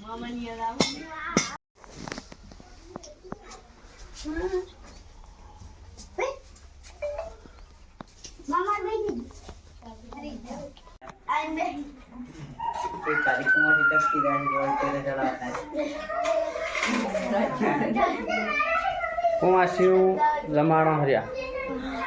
Mama niya Mama. Hmm. Hey. Mama, baby. Hari. Ay, baby. Kung masiyo, lamarang hariya. Hmm.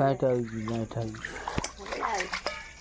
Light આવી ગઈ light આવી ગઈ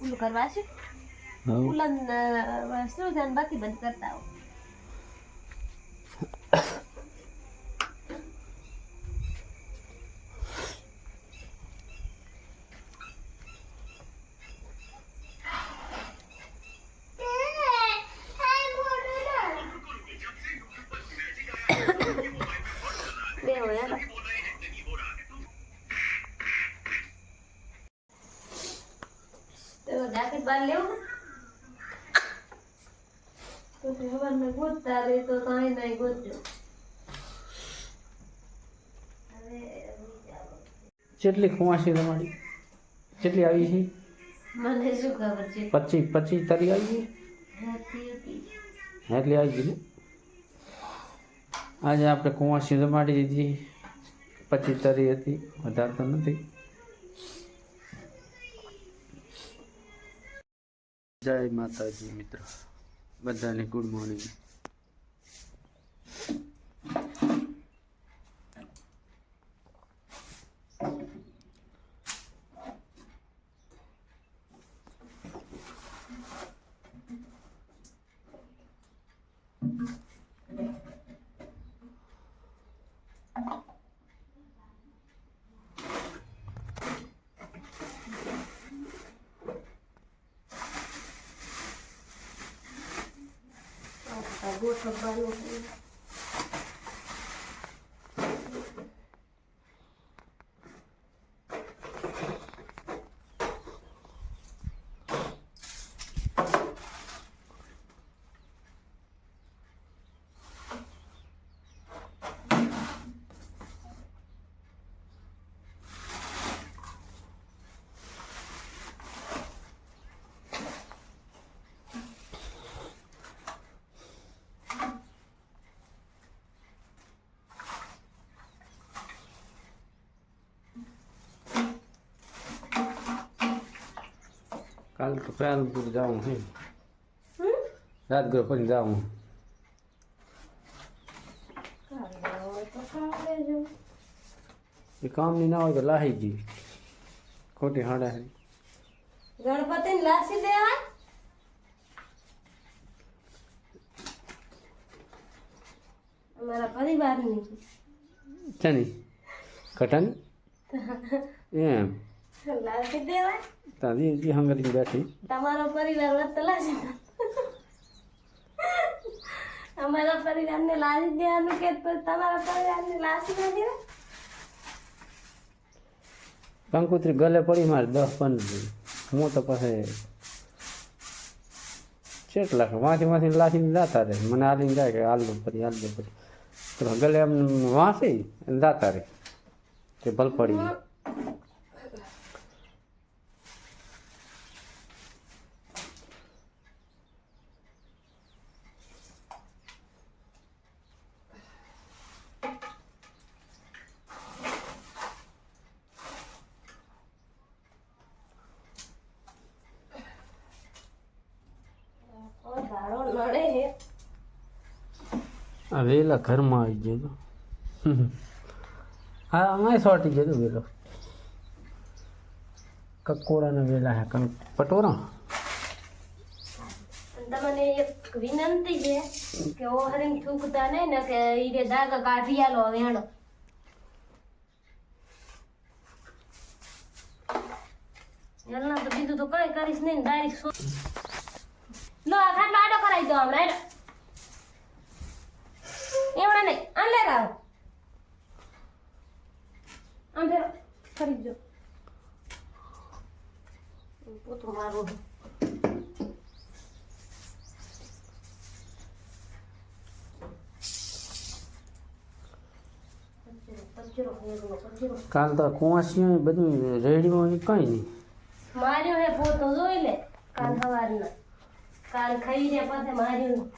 ઓલું કરવા છે હવ ઉલન શું ધ્યાન બાકી બંધ કરતા હો બે હોય હાલો. તો લેવું તો તે ગોતતા રહે તો કાંઈ નહીં ગોતજો હવે કેટલી તમારી? જેટલી આવી છે? મને શું ખબર છે? પચીસ પચીસ તારી આવી હતી. એટલી આવી ગઈ આજે આપણે કુંવાસી જમાડી દીધી. પચીસ તારી હતી. વધારે તો નથી. જય માતાજી મિત્રો. બધાને ગુડ મોર્નિંગ Гоша Борисович. કાલ તો પાલનપુર જાઉં હે? હમ? રાજગૃહ પછી જવું કાલે હોય તો કાલે જો એ કામની ના હોય તો લાહી ગઈ. ખોટી હાડા ગણપતિને લાસી દેવાય? અમારા પરિવારની. ચની કટન એમ. કંકુત્રી ગલે પડી મારે દસ પંદર હું તો પછી કેટલાક વાંચી વાંચી લાસીને જાતા રહે. મને આલીને જાય કે હાલ પડી હાલ પડી ગલે એમ વાંચી જાતા રહે. કે ભલ પડી ગઈ. ઓ દાડો નડે હે વેલા ઘરમાં આવી ગયો હતો હા અમાય સોટી ગયો તો વેલો. કકોડાના વેલા હે કંઈક પટોરા? તમને એક વિનંતી છે કે ઓ હરીને થૂકતા નહીં ને કે ઈરે દાગ કાઢી આલો હેડો. એલના તો બીજું તો કઈ કરીશ નહીં ડાયરેક્ટ લો, આ ખાટલો આડો કરાવી દો હમણાં એવડે નહીં આમ લે રાવ આમ ફેરો ફરી જો. પોતું મારું કાલ તો કુંવાસી બધું રેડીમાં કઈ નહીં. માર્યો હે પોતો જોઈ લે. કાલ સવારના. કાલ ખાઈ રે પાસે માર્યું.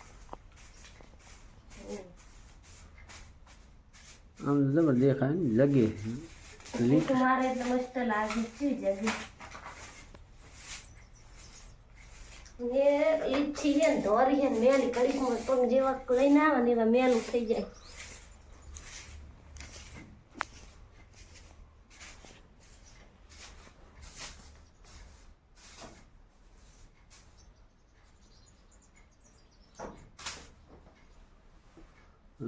આમ જબર દેખાય ને લગે. લીટ લીટ મારે એટલે મસ્ત લાગે છે જગે? એ લીચી છે ને ધોરી છે ને મેલી કડીકમાં પગ જેવા લઈને આવે ને એવા મેલું થઈ જાય.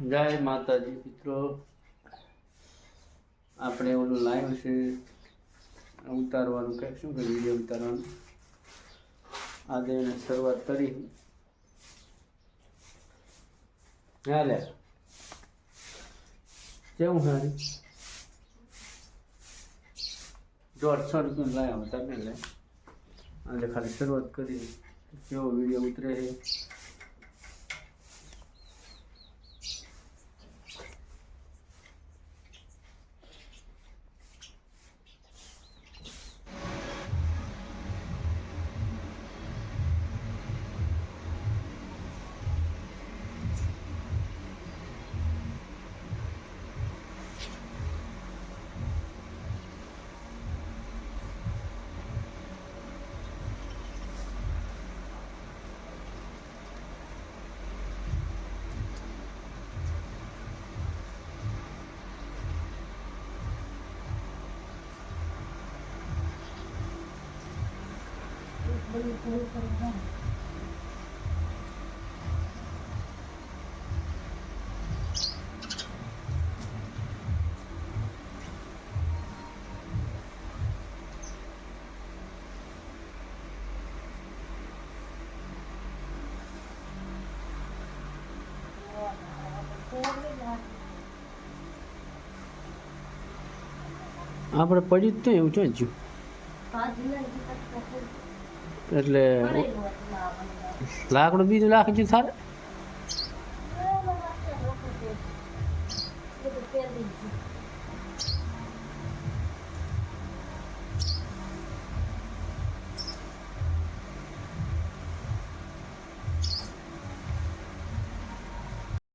જય માતાજી, મિત્રો. આપણે ઓલું લાઈવ છે. ઉતારવાનું કે શું કે વીડિયો ઉતારવાનું? આજે એને શરૂઆત કરી. હાલે કેવું હારી? દોઢસો રૂપિયા લાવ્યા તમે લે આજે ખાલી શરૂઆત કરી. કેવો વીડિયો ઉતરે છે? આપણે પડી જ નહીં એવું ચોજ્યું જ પાંચ જણા કરતા થઈ એટલે પડેલું હતું લાવવાનું. લાકડું બીજું લાખી થારે એમાં વાટકા રોકું છે. બધું પહેરી ગયું.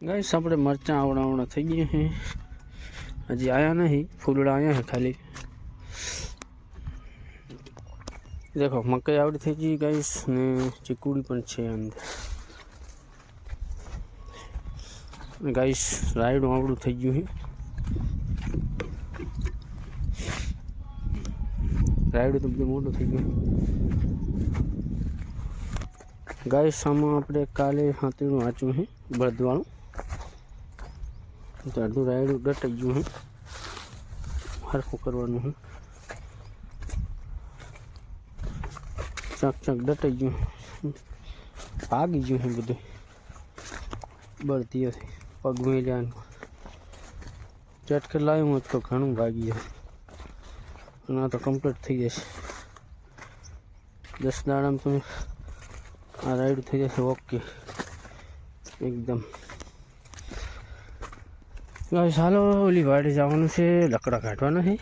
ગાઈસ આપણે મરચાં આવડા આવડા થઈ ગયા છે હજી આયા નહીં ફૂલડા આયા છે ખાલી દેખો મકાઈ આવડી થઈ ગઈ ગાઈસ ને ચીકુડી પણ છે અંદર ગાઈસ રાયડું આવડું થઈ ગયું છે રાયડું તો બધું મોટું થઈ ગયું ગાઈસ આમાં આપણે કાલે હાથીનું વાંચ્યું છે બળદવાળું તો અડધું રાયડું ડટાઈ ગયું છે હરખું કરવાનું છે ચાક ચાક ડટાઈ ગયું ભાગી ગયું છે બધું બળતી હતી પગ મેલ્યા ચટકે લાવ્યું હોત તો ઘણું ભાગી જાય અને આ તો કમ્પ્લીટ થઈ જશે દસ દાડામાં તમે આ રાઈડ થઈ જશે ઓકે એકદમ ગાઈસ હાલો ઓલી વાડે જવાનું છે લકડા કાઢવાના છે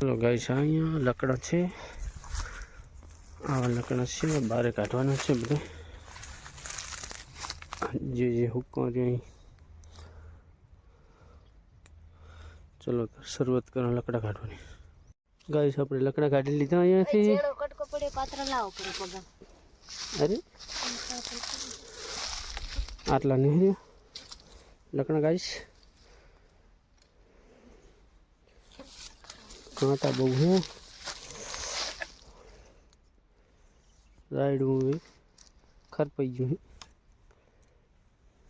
ચલો ગાઈસ અહીંયા લકડા છે આવા લકડા છે બારે કાઢવાના છે બધા જે જે હુક્કો છે અહીં ચલો તો શરૂઆત કરો લકડા કાઢવાની ગાઈસ આપણે લકડા કાઢી લીધા અહીંયાથી જેનો કટકો પડે પાત્ર લાવો પડે પગા અરે આટલા નહીં રહ્યા લકડા ગાઈશ કાંટા બહુ હે રાયડું એ ખરપાઈ ગયું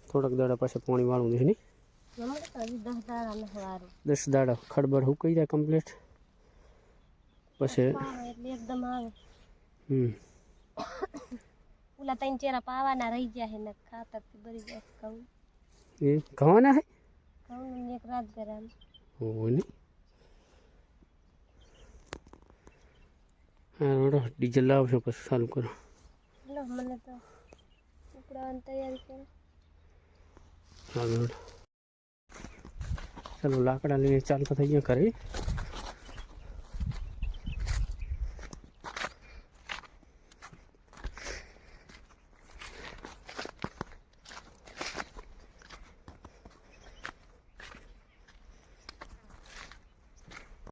થોડાક દાડા પાછા પાણી વાળું છે નહીં દસ દાડા ને હું ખડબડ હુકાઈ જાય કમ્પ્લીટ પછી એટલે એકદમ આવે હમ. ઓલા ત્રણ ચેરા પાવાના રહી ગયા હે ને ખાતરથી ભરી જાય ઘઉં. એ ઘવાના હે ઘઉં એક રાત ગરામ હોય નહીં રોડો ડીઝલ લાવશો પછી ચાલુ કરો. લો મને તો ઉપડાવાની તૈયારી કરે ચાલો ચાલો લાકડા લઈને ચાલતા થઈ ગયા ઘરે.